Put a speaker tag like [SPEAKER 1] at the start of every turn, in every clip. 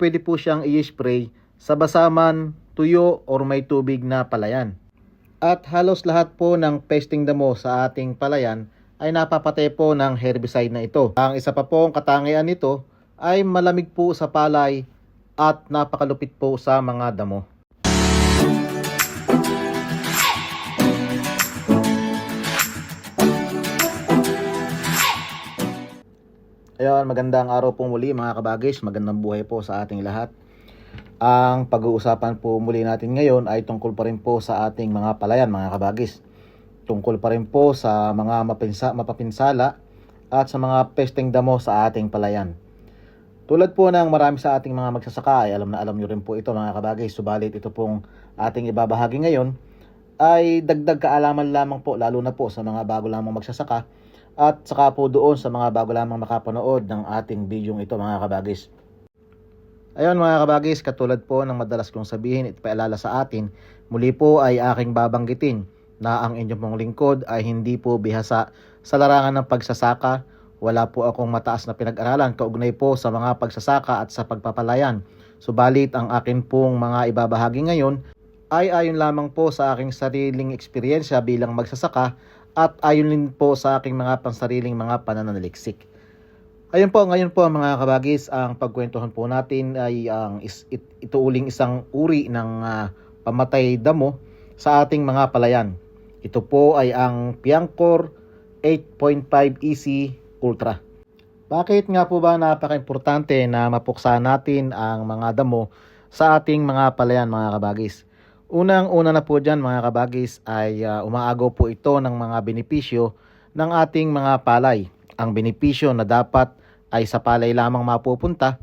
[SPEAKER 1] pwede po siyang i-spray sa basaman, tuyo, or may tubig na palayan. At halos lahat po ng pesting damo sa ating palayan ay napapatay po ng herbicide na ito. Ang isa pa pong katangian nito ay malamig po sa palay at napakalupit po sa mga damo. Ayun, magandang araw po muli mga kabagis. Magandang buhay po sa ating lahat. Ang pag-uusapan po muli natin ngayon ay tungkol pa rin po sa ating mga palayan mga kabagis. Tungkol pa rin po sa mga mapinsa, mapapinsala at sa mga pesting damo sa ating palayan. Tulad po ng marami sa ating mga magsasaka ay alam na alam nyo rin po ito mga kabagis. Subalit ito pong ating ibabahagi ngayon ay dagdag kaalaman lamang po lalo na po sa mga bago lamang magsasaka at saka po doon sa mga bago lamang makapanood ng ating video ito mga kabagis. Ayun mga kabagis, katulad po ng madalas kong sabihin at paalala sa atin, muli po ay aking babanggitin na ang inyong pong lingkod ay hindi po bihasa sa larangan ng pagsasaka. Wala po akong mataas na pinag-aralan kaugnay po sa mga pagsasaka at sa pagpapalayan. Subalit ang akin pong mga ibabahagi ngayon ay ayon lamang po sa aking sariling eksperyensya bilang magsasaka at ayon din po sa aking mga pansariling mga pananaliksik. Ayun po, ngayon po mga kabagis, ang pagkwentuhan po natin ay ang is, it, ito uling isang uri ng ah, pamatay damo sa ating mga palayan. Ito po ay ang Piancor 8.5 EC Ultra. Bakit nga po ba napaka-importante na mapuksa natin ang mga damo sa ating mga palayan mga kabagis? Unang-una na po dyan mga kabagis ay ah, umaagaw po ito ng mga benepisyo ng ating mga palay. Ang benepisyo na dapat ay sa palay lamang mapupunta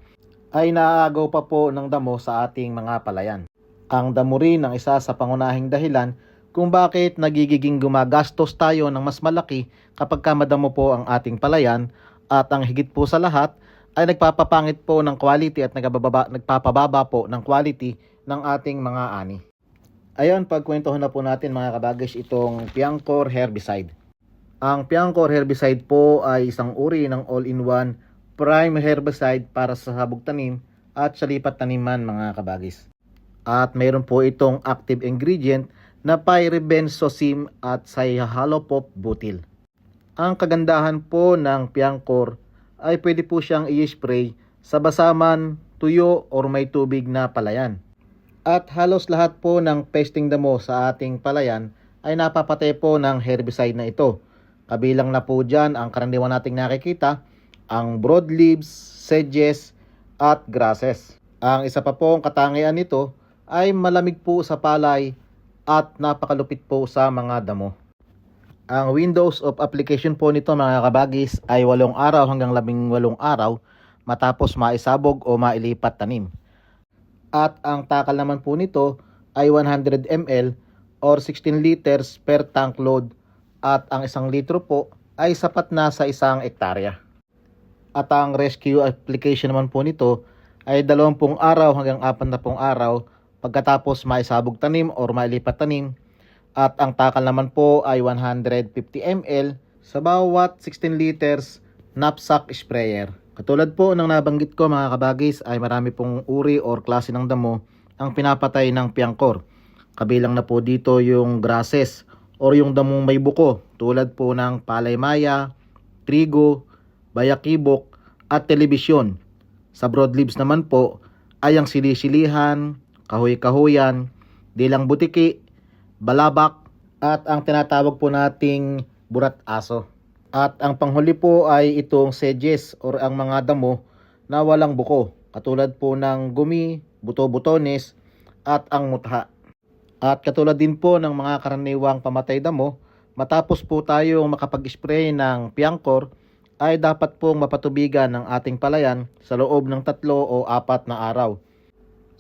[SPEAKER 1] ay naaagaw pa po ng damo sa ating mga palayan. Ang damo rin ang isa sa pangunahing dahilan kung bakit nagigiging gumagastos tayo ng mas malaki kapag ka madamo po ang ating palayan at ang higit po sa lahat ay nagpapapangit po ng quality at nagpapababa po ng quality ng ating mga ani. Ayon, pagkwentuhan na po natin mga kabagis itong Piancor herbicide. Ang Piancor herbicide po ay isang uri ng all-in-one prime herbicide para sa sabog tanim at sa lipat taniman mga kabagis. At mayroon po itong active ingredient na pyribenzosim at cyhalopop butyl. Ang kagandahan po ng Piancor ay pwede po siyang i-spray sa basaman, tuyo or may tubig na palayan. At halos lahat po ng pesting damo sa ating palayan ay napapatay po ng herbicide na ito. Kabilang na po dyan ang karaniwan nating nakikita, ang broadleaves, sedges, at grasses. Ang isa pa pong katangian nito ay malamig po sa palay at napakalupit po sa mga damo. Ang windows of application po nito mga kabagis ay 8 araw hanggang 18 araw matapos maisabog o mailipat tanim. At ang takal naman po nito ay 100 ml or 16 liters per tank load at ang isang litro po ay sapat na sa isang ektarya. At ang rescue application naman po nito ay 20 araw hanggang 40 araw pagkatapos maisabog tanim or mailipat tanim at ang takal naman po ay 150 ml sa bawat 16 liters knapsack sprayer. Katulad po ng nabanggit ko mga kabagis ay marami pong uri or klase ng damo ang pinapatay ng piangkor. Kabilang na po dito yung grasses or yung damong may buko tulad po ng palaymaya, trigo, bayakibok at telebisyon. Sa broadleaves naman po ay ang silisilihan, kahoy-kahoyan, dilang butiki, balabak at ang tinatawag po nating burat aso. At ang panghuli po ay itong sedges or ang mga damo na walang buko katulad po ng gumi, buto-butones at ang mutha. At katulad din po ng mga karaniwang pamatay damo, matapos po tayong makapag-spray ng Piancor ay dapat pong mapatubigan ng ating palayan sa loob ng tatlo o apat na araw.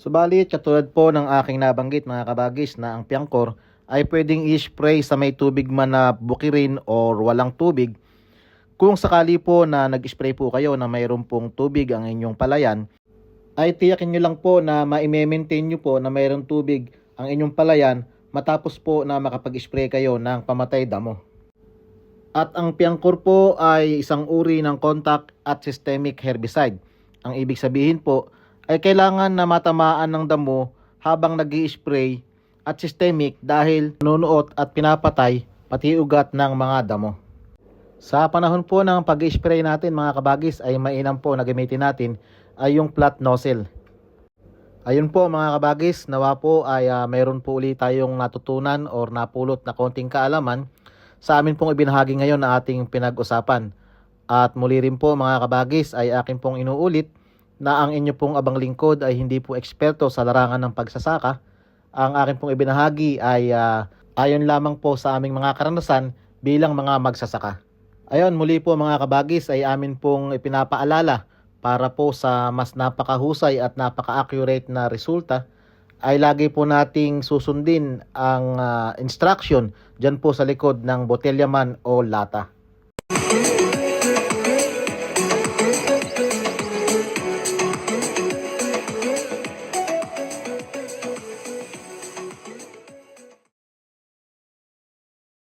[SPEAKER 1] Subalit, katulad po ng aking nabanggit mga kabagis na ang Piancor ay pwedeng i-spray sa may tubig man na bukirin or walang tubig. Kung sakali po na nag-spray po kayo na mayroon pong tubig ang inyong palayan, ay tiyakin nyo lang po na ma-maintain nyo po na mayroong tubig ang inyong palayan matapos po na makapag-spray kayo ng pamatay damo. At ang Piancor po ay isang uri ng contact at systemic herbicide. Ang ibig sabihin po ay kailangan na matamaan ng damo habang nag spray at systemic dahil nunuot at pinapatay pati ugat ng mga damo. Sa panahon po ng pag-spray natin mga kabagis ay mainam po na gamitin natin ay yung flat nozzle. Ayun po mga kabagis, nawa po ay ah, mayroon po ulit tayong natutunan or napulot na konting kaalaman sa amin pong ibinahagi ngayon na ating pinag-usapan. At muli rin po mga kabagis ay akin pong inuulit na ang inyo pong abang lingkod ay hindi po eksperto sa larangan ng pagsasaka. Ang akin pong ibinahagi ay ah, ayon lamang po sa aming mga karanasan bilang mga magsasaka. Ayon, muli po mga kabagis ay amin pong ipinapaalala para po sa mas napakahusay at napaka-accurate na resulta ay lagi po nating susundin ang ah, instruction dyan po sa likod ng botelya man o lata.